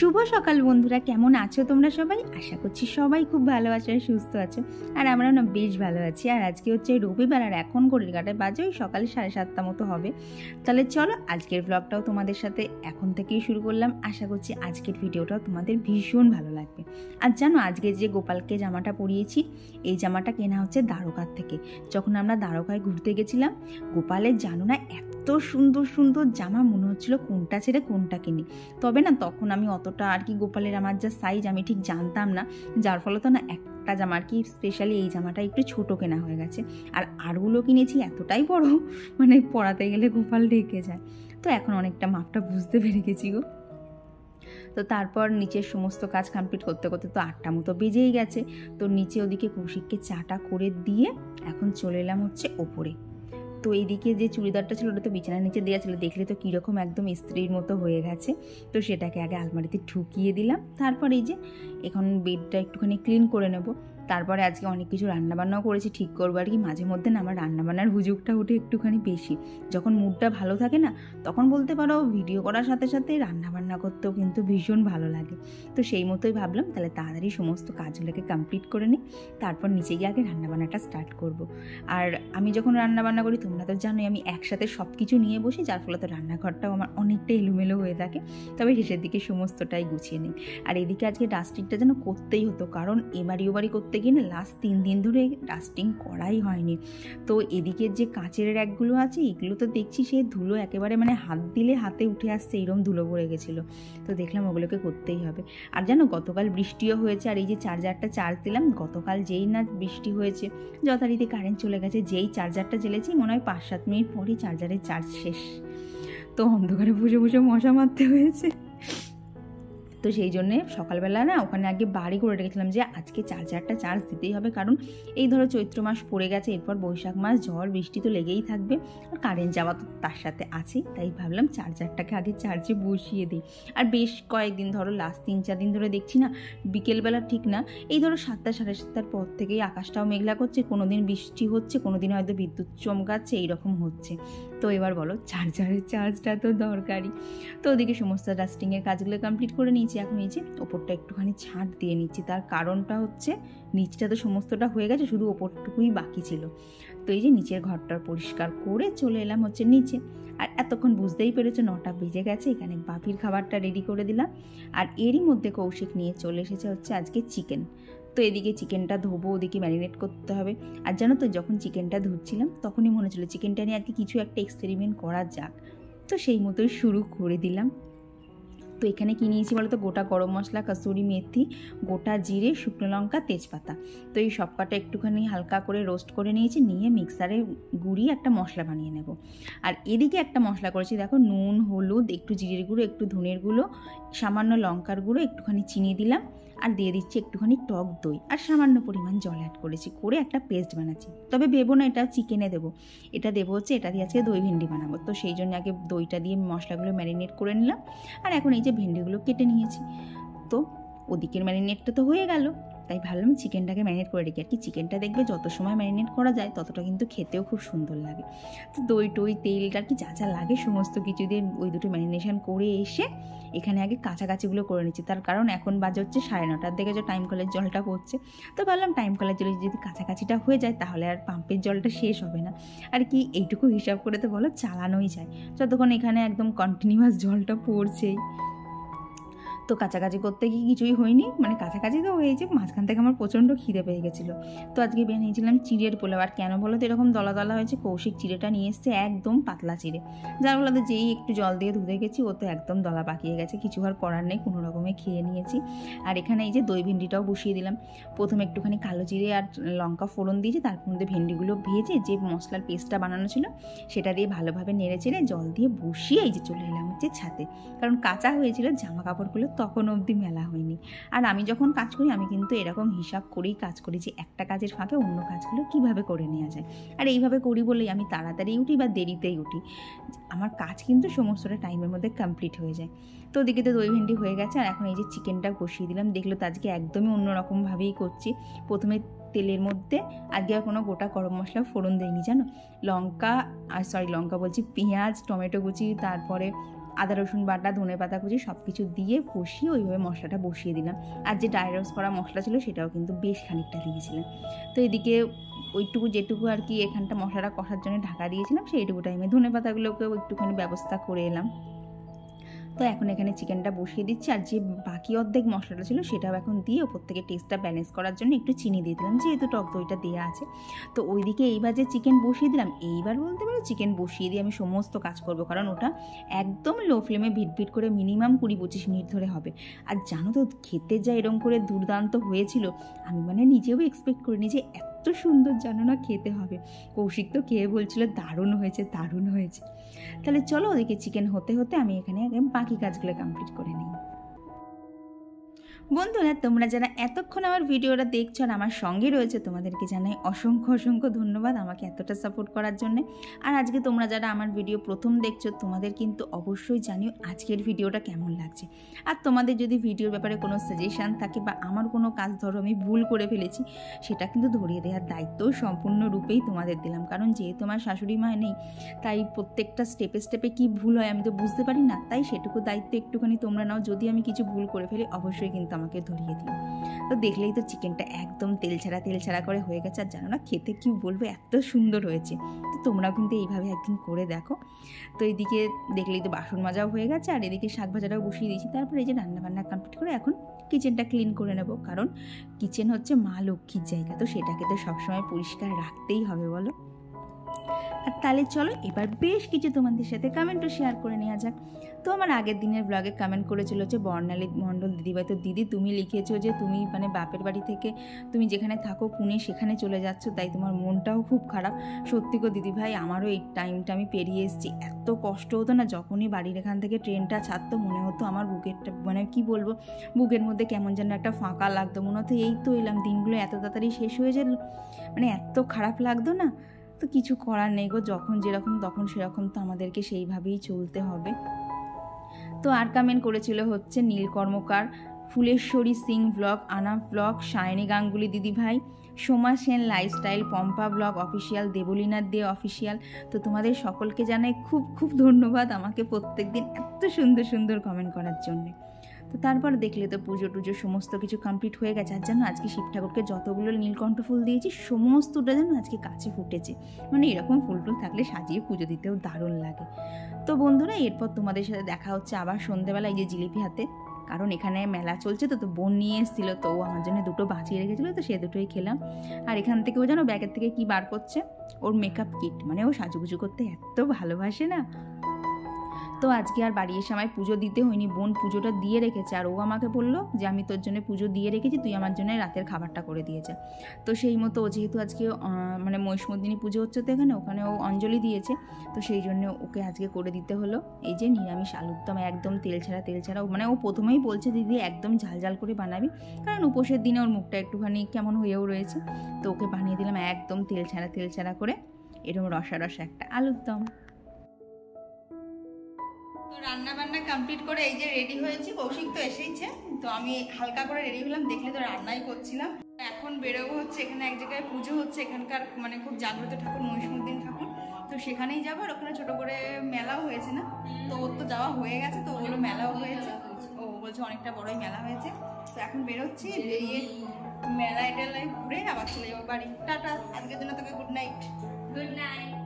সকাল বন্ধুরা, কেমন আছো তোমরা সবাই? আশা করছি সবাই খুব ভালো আছো আর সুস্থ আছো। আর আমরা না বেশ ভালো আছি। আর আজকে হচ্ছে রবিবার আর এখন ঘড়ির কাটায় বাজে ওই সকালে সাড়ে সাতটা মতো হবে। তাহলে চলো আজকের ব্লগটাও তোমাদের সাথে এখন থেকেই শুরু করলাম। আশা করছি আজকের ভিডিওটাও তোমাদের ভীষণ ভালো লাগবে। আর জানো, আজকে যে গোপালকে জামাটা পরিয়েছি, এই জামাটা কেনা হচ্ছে দ্বারকার থেকে। যখন আমরা দ্বারকায় ঘুরতে গেছিলাম, গোপালের জানো না এত সুন্দর সুন্দর জামা মনে হচ্ছিল কোনটা ছেড়ে কোনটা কিনি। তবে না তখন আমি অতটা আর কি গোপালের আমার যা সাইজ আমি ঠিক জানতাম না, যার ফলে তো না একটা জামা আর কি স্পেশালি এই জামাটা একটু ছোট কেনা হয়ে গেছে। আর আরগুলো কিনেছি এতটাই বড় মানে পড়াতে গেলে গোপাল ঢেকে যায়। তো এখন অনেকটা মাপটা বুঝতে পেরে গেছি গো। তো তারপর নিচের সমস্ত কাজ কমপ্লিট করতে করতে তো আটটা মতো বেজেই গেছে। তো নিচে ওদিকে কৌশিককে চাটা করে দিয়ে এখন চলে এলাম হচ্ছে ওপরে। তো এইদিকে যে চুড়িদারটা ছিল ওটা তো বিছানার নিচে দেওয়া ছিল, দেখলে তো কীরকম একদম স্ত্রীর মতো হয়ে গেছে। তো সেটাকে আগে আলমারিতে ঠুকিয়ে দিলাম। তারপর এই যে এখন বেডটা একটুখানি ক্লিন করে নেব। তারপরে আজকে অনেক কিছু রান্নাবান্নাও করেছি, ঠিক করব। আর কি মাঝে মধ্যে না আমার রান্নাবান্নার হুজুগটা উঠে একটুখানি বেশি। যখন মুডটা ভালো থাকে না, তখন বলতে পারো ভিডিও করার সাথে সাথে রান্নাবান্না করতেও কিন্তু ভীষণ ভালো লাগে। তো সেই মতোই ভাবলাম, তাহলে তাড়াতাড়ি সমস্ত কাজগুলোকে কমপ্লিট করে নিই, তারপর নিচে গিয়ে আগে রান্নাবান্নাটা স্টার্ট করব। আর আমি যখন রান্নাবান্না করি, তোমরা তো জানোই আমি একসাথে সব কিছু নিয়ে বসি, যার ফলে তো রান্নাঘরটাও আমার অনেকটা এলোমেলো হয়ে থাকে। তবে শেষের দিকে সমস্তটাই গুছিয়ে নিই। আর এদিকে আজকে ডাস্টিংটা যেন করতেই হতো, কারণ এবারই ওবারই করতে গিয়ে না লাস্ট তিন দিন ধরে ডাস্টিং করাই হয়নি। তো এদিকের যে কাঁচের র্যাকগুলো আছে, এগুলো তো দেখছি সে ধুলো একেবারে মানে হাত দিলে হাতে উঠে আসছে, এরম ধুলো পড়ে গেছিল। তো দেখলাম ওগুলোকে করতেই হবে। আর জানো, গতকাল বৃষ্টিও হয়েছে, আর এই যে চার্জারটা চার্জ দিলাম, গতকাল যেই না বৃষ্টি হয়েছে, যথারীতি কারেন্ট চলে গেছে, যেই চার্জারটা জ্বেলেছি, মনে হয় পাঁচ সাত মিনিট পরই চার্জারের চার্জ শেষ। তো অন্ধকারে বসে বসে মশা মারতে হয়েছে। তো সেই জন্যে সকালবেলা না ওখানে আগে বাড়ি করে রেখেছিলাম যে আজকে চার্জারটা চার্জ দিতেই হবে। কারণ এই ধরো চৈত্র মাস পড়ে গেছে, এরপর বৈশাখ মাস, ঝড়, বৃষ্টি তো লেগেই থাকবে। আর কারেন্ট যাওয়া তো তার সাথে আছেই, তাই ভাবলাম চার্জারটাকে আগে চার্জে বসিয়ে দিই। আর বেশ কয়েকদিন ধরো লাস্ট তিন চার দিন ধরে দেখছি না বিকেলবেলা ঠিক না। এই ধরো সাতটা, সাড়ে সাতটার পর থেকেই আকাশটাও মেঘলা করছে কোনো দিন বৃষ্টি হচ্ছে কোনো দিন হয়তো বিদ্যুৎ চমকাচ্ছে, এইরকম হচ্ছে। তো এবার বলো চার্জারের চার্জটা তো দরকারি তো ওদিকে সমস্ত ডাস্টিংয়ের কাজগুলো কমপ্লিট করে নিয়েছি। এখন এই যে ওপরটা একটুখানি ছাঁট দিয়ে নিচ্ছি। তার কারণটা হচ্ছে নিচটা তো সমস্তটা হয়ে গেছে, শুধু ওপরটুকুই বাকি ছিল। তো এই যে নিচের ঘরটা পরিষ্কার করে চলে এলাম হচ্ছে নিচে। আর এতক্ষণ বুঝতেই পেরেছ, নটা বেজে গেছে, এখানে বাপির খাবারটা রেডি করে দিলাম। আর এরই মধ্যে কৌশিক নিয়ে চলে এসেছে হচ্ছে আজকে চিকেন তো এদিকে চিকেনটা ধোবো, ওদিকে ম্যারিনেট করতে হবে। আর জানো তো, যখন চিকেনটা ধুচ্ছিলাম, তখনই মনে ছিল চিকেনটা নিয়ে আর কি কিছু একটা এক্সপেরিমেন্ট করা যাক। তো সেই মতোই শুরু করে দিলাম। তো এখানে কি নিয়েছি বলো তো? গোটা গরম মশলা, কাসুরি মেথি, গোটা জিরে, শুকনো লঙ্কা, তেজপাতা। তো এই সব কটা একটুখানি হালকা করে রোস্ট করে নিয়েছি, নিয়ে মিক্সারে গুঁড়িয়ে একটা মশলা বানিয়ে নেব। আর এদিকে একটা মশলা করেছি, দেখো নুন, হলুদ, একটু জিরের গুঁড়ো, একটু ধনের গুঁড়ো, সামান্য লঙ্কার গুঁড়ো, একটুখানি চিনি দিলাম। আর দিয়ে দিচ্ছি একটুখানি টক দই আর সামান্য পরিমাণ জল অ্যাড করেছি, করে একটা পেস্ট বানাচ্ছি। তবে ভেবো না এটা চিকেনে দেবো। এটা দেবো হচ্ছে, এটা দিয়ে আজকে দই ভেন্ডি বানাবো। তো সেই জন্য আগে দইটা দিয়ে মশলাগুলো ম্যারিনেট করে নিলাম। আর এখন এই যে ভেন্ডিগুলো কেটে নিয়েছি। তো ওদিকের ম্যারিনেটটা তো হয়ে গেল। তাই ভাবলাম চিকেনটাকে ম্যারিনেট করে রেখে, আর কি চিকেনটা দেখবে যত সময় ম্যারিনেট করা যায়, ততটা কিন্তু খেতেও খুব সুন্দর লাগে। তো দই টই তেল আর কি যা যা লাগে সমস্ত কিছু দিয়ে ওই দুটো ম্যারিনেশন করে এসে এখানে আগে কাছাকাছিগুলো করে নিচ্ছি। তার কারণ এখন বাজে হচ্ছে সাড়ে নটার দিকে যে টাইম কলের জলটা পড়ছে। তো ভাবলাম টাইম কলের জলে যদি কাছাকাছিটা হয়ে যায়, তাহলে আর পাম্পের জলটা শেষ হবে না। আর কি এইটুকু হিসাব করে তো বলো, চালানোই যায়। যতক্ষণ এখানে একদম কন্টিনিউয়াস জলটা পড়ছেই। তো কাছাকাছি করতে গিয়ে কিছুই হয়নি। মানে কাছাকাছি তো হয়েছে, মাঝখান থেকে আমার প্রচণ্ড খিদে পেয়ে গেছিল। তো আজকে বানিয়েছিলাম চিড়ের পোলাও। আর কেন বলো তো, এরকম দলা দলা হয়েছে, কৌশিক চিড়েটা নিয়ে এসছে একদম পাতলা চিড়ে। যার ফলে যেই একটু জল দিয়ে ধুতে গেছি, ও তো একদম দলা পাকিয়ে গেছে। কিছু আর করার নেই, কোনো রকমে খেয়ে নিয়েছি। আর এখানে এই যে দই ভেন্ডিটাও বসিয়ে দিলাম। প্রথমে একটুখানি কালো জিরে আর লঙ্কা ফোড়ন দিয়েছি, তার মধ্যে ভেন্ডিগুলো ভেজে যে মশলার পেস্টটা বানানো ছিল, সেটা দিয়ে ভালোভাবে নেড়ে চেড়ে জল দিয়ে বসিয়ে এই যে চলে এলাম হচ্ছে ছাতে কারণ কাঁচা হয়েছিল, জামা কাপড়গুলো তখন অবধি মেলা হয়নি। আর আমি যখন কাজ করি, আমি কিন্তু এরকম হিসাব করেই কাজ করি যে একটা কাজের ফাঁকে অন্য কাজগুলো কীভাবে করে নেওয়া যায়। আর এইভাবে করি বলেই আমি তাড়াতাড়ি উঠি বা দেরিতেই উঠি। আমার কাজ কিন্তু সমস্তটা টাইমের মধ্যে কমপ্লিট হয়ে যায়। তো ওদিকে তো দই ভেন্ডি হয়ে গেছে, আর এখন এই যে চিকেনটা কষিয়ে দিলাম, দেখল তো আজকে একদমই অন্যরকমভাবেই করছি। প্রথমে তেলের মধ্যে, আজকে আর কোনো গোটা গরম মশলা ফোড়ন দেয়নি জানো? লঙ্কা, আর সরি লঙ্কা বলছি, পেঁয়াজ, টমেটো কুচি, তারপরে আদা, রসুন বাটা, ধনে পাতা কুচি সব কিছু দিয়ে কষিয়ে ওইভাবে মশলাটা বসিয়ে দিলাম। আর যে ড্রাই রোস্ট করা মশলা ছিল সেটাও কিন্তু বেশ খানিকটা দিয়েছিলাম। তো এদিকে ওইটুকু যেটুকু আর কি এখানটা মশলাটা কষার জন্য ঢাকা দিয়েছিলাম, সেইটুকু টাইমে ধনে পাতাগুলোকেও একটুখানি ব্যবস্থা করে এলাম। তো এখন এখানে চিকেনটা বসিয়ে দিচ্ছি, আর যে বাকি অর্ধেক মশলাটা ছিল সেটাও এখন দিয়ে ওপর থেকে টেস্টটা ব্যালেন্স করার জন্য একটু চিনি দিয়ে দিলাম, যেহেতু টক দইটা দেওয়া আছে। তো ওইদিকে এইবার যে চিকেন বসিয়ে দিলাম, এইবার বলতে পারো চিকেন বসিয়ে দিয়ে আমি সমস্ত কাজ করব, কারণ ওটা একদম লো ফ্লেমে ভিট করে মিনিমাম কুড়ি পঁচিশ মিনিট ধরে হবে। আর জানো তো, খেতে যা এরম করে দুর্দান্ত হয়েছিল, আমি মানে নিজেও এক্সপেক্ট করিনি যে এত সুন্দর জানো না খেতে হবে। কৌশিক তো খেয়ে বলছিল, দারুণ হয়েছে দারুণ হয়েছে। তাহলে চলো ওদিকে চিকেন হতে হতে আমি এখানে আগে বাকি কাজগুলো কমপ্লিট করে নিই। বন্ধুরা, তোমরা যারা এতক্ষণ আমার ভিডিওটা দেখছ আর আমার সঙ্গে রয়েছে, তোমাদেরকে জানাই অসংখ্য অসংখ্য ধন্যবাদ আমাকে এতটা সাপোর্ট করার জন্যে। আর আজকে তোমরা যারা আমার ভিডিও প্রথম দেখছ, তোমাদের কিন্তু অবশ্যই জানিও আজকের ভিডিওটা কেমন লাগছে। আর তোমাদের যদি ভিডিওর ব্যাপারে কোনো সাজেশান থাকে বা আমার কোনো কাজ ধরো আমি ভুল করে ফেলেছি, সেটা কিন্তু ধরিয়ে দেওয়ার দায়িত্ব সম্পূর্ণরূপেই তোমাদের দিলাম। কারণ যেহেতু আমার শাশুড়ি মা নেই, তাই প্রত্যেকটা স্টেপে স্টেপে কি ভুল হয় আমি তো বুঝতে পারি না। তাই সেটুকু দায়িত্ব একটুখানি তোমরা নাও। যদি আমি কিছু ভুল করে ফেলি, অবশ্যই কিন্তু আমাকে ধরিয়ে দিও তো দেখলেই তো চিকেনটা একদম তেল ছাড়া তেল ছাড়া করে হয়ে গেছে। আর জানো না, খেতে কি বলব, এত সুন্দর হয়েছে। তো তোমরাও কিন্তু এইভাবে একদিন করে দেখো। তো এদিকে দেখলেই তো বাসন মাজাও হয়ে গেছে, আর এদিকে শাক ভাজাটাও বসিয়ে দিয়েছি। তারপরে এই যে রান্নাবান্না কমপ্লিট করে এখন কিচেনটা ক্লিন করে নেব। কারণ কিচেন হচ্ছে মা লক্ষ্মীর জায়গা, তো সেটাকে তো সবসময় পরিষ্কার রাখতেই হবে, বলো। আর তাহলে চলো এবার বেশ কিছু তোমাদের সাথে কমেন্টও শেয়ার করে নেওয়া যাক। তো আমার আগের দিনের ব্লগে কমেন্ট করেছিল যে বর্ণালী মণ্ডল দিদিভাই, তো দিদি তুমি লিখেছো যে তুমি মানে বাপের বাড়ি থেকে তুমি যেখানে থাকো পুনে সেখানে চলে যাচ্ছ, তাই তোমার মনটাও খুব খারাপ। সত্যি গো দিদিভাই, আমারও এই টাইমটা আমি পেরিয়ে এসেছি। এত কষ্ট হতো না যখনই বাড়ির এখান থেকে ট্রেনটা ছাড়তো, মনে হতো আমার বুকেরটা মানে কি বলব, বুকের মধ্যে কেমন যেন একটা ফাঁকা লাগতো, মনে হতো এই তো এলাম, দিনগুলো এত তাড়াতাড়ি শেষ হয়ে যেত মানে এত খারাপ লাগতো না। তো কিছু করার নেই গো, যখন যেরকম তখন সেরকম তো আমাদেরকে সেইভাবেই চলতে হবে। তো আর কামেন্ট করেছিল হচ্ছে নীল কর্মকার ফুলেশ্বরী সিং ব্লগ, আনা ব্লগ শায়নি গাঙ্গুলি দিদিভাই Soma Sen lifestyle, Pampa blog, official Debalinath De official. তো তোমাদের সকলকে জানাই খুব খুব ধন্যবাদ আমাকে প্রত্যেক দিন এত সুন্দর সুন্দর কমেন্ট করার জন্যে। তো তারপর দেখলে তো পুজো টুজো সমস্ত কিছু কমপ্লিট হয়ে গেছে। আর যেন আজকে শিব ঠাকুরকে যতগুলো নীলকণ্ঠ ফুল দিয়েছি, সমস্তটা যেন আজকে কাছে ফুটেছে। মানে এরকম ফুল টুল থাকলে সাজিয়ে পুজো দিতেও দারুণ লাগে। তো বন্ধুরা, এরপর তোমাদের সাথে দেখা হচ্ছে আবার সন্ধেবেলা এই যে জিলিপি হাতে। কারণ এখানে মেলা চলছে তো তো বোন নিয়ে এসেছিল, তো ও আমার জন্য দুটো বাঁচিয়ে রেখেছিলো, তো সে দুটোই খেলাম। আর এখান থেকে ও যেন ব্যাগের থেকে কি বার করছে? ওর মেকআপ কিট মানে ও সাজুগুজু করতে এত ভালোবাসে না। তো আজকে আর বাড়ি এসে আমায় পুজো দিতে হয়নি। বোন পুজোটা দিয়ে রেখেছে আর ও আমাকে বলল যে, আমি তোর জন্য পুজো দিয়ে রেখেছি, তুই আমার জন্য রাতের খাবারটা করে দিয়েছে। তো সেই মতো ও যেহেতু আজকে মানে মহিষমর্দিনী পুজো হচ্ছে তো এখানে, ওখানে ও অঞ্জলি দিয়েছে। তো সেই জন্য ওকে আজকে করে দিতে হলো। এই যে নিরামিষ আলুর দম একদম তেল ছাড়া তেল ছাড়া। মানে ও প্রথমেই বলছে, দিদি, একদম ঝাল ঝাল করে বানাবি। কারণ উপোসের দিনে ওর মুখটা একটুখানি কেমন হয়েও রয়েছে। তো ওকে বানিয়ে দিলাম একদম তেল ছাড়া তেল ছাড়া করে। এরকম রসা রসা একটা আলুর দম রান্না বান্না কমপ্লিট করে এই যে রেডি হয়েছি। কৌশিক তো এসেইছে, তো আমি হালকা করে রেডি হলাম, দেখলে তো রান্নাই করছিলাম। এখন বেরোবো হচ্ছে এখানে, এক জায়গায় পুজো হচ্ছে এখানকার মানে খুব জাগ্রত ঠাকুর মহিষমুদ্দিন ঠাকুর। তো সেখানেই যাব, আর ওখানে ছোট করে মেলাও হয়েছে না? তো ওর তো যাওয়া হয়ে গেছে, তো ওগুলো মেলাও হয়েছে। ও বলছে অনেকটা বড়ই মেলা হয়েছে। তো এখন বেরোচ্ছি, বেরিয়ে মেলা এটা ঘুরে আবার চলে যাব বাড়ি। টাটা, আজকের জন্য তোকে গুড নাইট গুড নাইট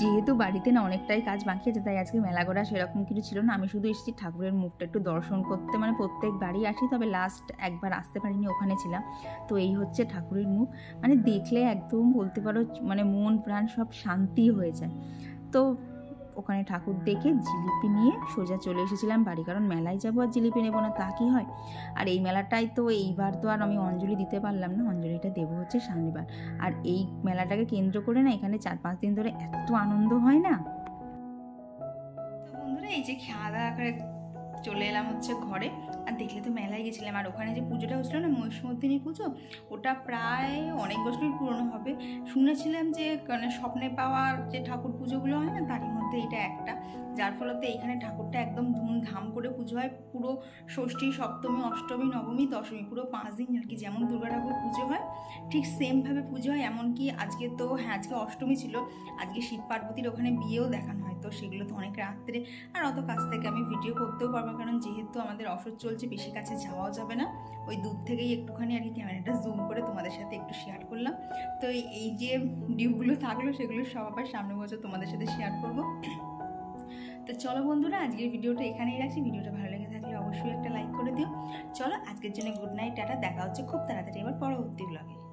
যেহেতু বাড়িতে না অনেকটাই কাজ বাকি আছে, তাই আজকে মেলা করা সেরকম কিছু ছিল না। আমি শুধু এসেছি ঠাকুরের মুখটা একটু দর্শন করতে মানে প্রত্যেক বাড়ি আসি, তবে লাস্ট একবার আসতে পারিনি, ওখানে ছিলাম। তো এই হচ্ছে ঠাকুরের মুখ। মানে দেখলে একদম বলতে পারো মানে মন প্রাণ সব শান্তি হয়ে যায়। তো ওখানে ঠাকুর দেখে জিলিপি নিয়ে সোজা চলে এসেছিলাম বাড়ি, কারণ মেলায় যাব আর জিলিপি নেব না, তা কি হয়? আর এই মেলাটাই তো, এইবার তো আর আমি অঞ্জলি দিতে পারলাম না, অঞ্জলিটা দেবো হচ্ছে সামনেবার আর এই মেলাটাকে কেন্দ্র করে না, এখানে চার পাঁচ দিন ধরে এত আনন্দ হয় না? বন্ধুরা, এই যে খাওয়া দাওয়া করে চলে এলাম হচ্ছে ঘরে। আর দেখলে তো মেলায় গেছিলাম। আর ওখানে যে পুজোটা হচ্ছিল না মহিষমর্দিনী পুজো, ওটা প্রায় অনেক বছরই পুরনো হবে। শুনেছিলাম যে মানে স্বপ্নে পাওয়ার যে ঠাকুর পুজোগুলো হয় না, তারই মধ্যে এটা একটা। যার ফলতে এইখানে ঠাকুরটা একদম ধুমধাম করে পুজো হয়। পুরো ষষ্ঠী, সপ্তমী, অষ্টমী, নবমী, দশমী, পুরো পাঁচ দিন আর কি যেমন দুর্গা ঠাকুর পুজো হয়, ঠিক সেমভাবে পুজো হয়। এমনকি আজকে তো হ্যাঁ আজকে অষ্টমী ছিল। আজকে শিব পার্বতীর ওখানে বিয়েও দেখানো তো সেগুলো তো অনেক রাত্রে। আর অত কাছ থেকে আমি ভিডিও করতেও পারব কারণ যেহেতু আমাদের ওষুধ চলছে, বেশি কাছে যাওয়াও যাবে না। ওই দূর থেকেই একটুখানি আর কি ক্যামেরাটা জুম করে তোমাদের সাথে একটু শেয়ার করলাম। তো এই- এই যে ডিউগুলো থাকল, সেগুলো সব আবার সামনে বছর তোমাদের সাথে শেয়ার করব। তো চলো বন্ধুরা, আজকের ভিডিওটা এখানেই রাখছি। ভিডিওটা ভালো লেগে থাকলে অবশ্যই একটা লাইক করে দিও। চলো, আজকের জন্য গুড নাইট টাটা। দেখা হচ্ছে খুব তাড়াতাড়ি এবার পরবর্তী ব্লগে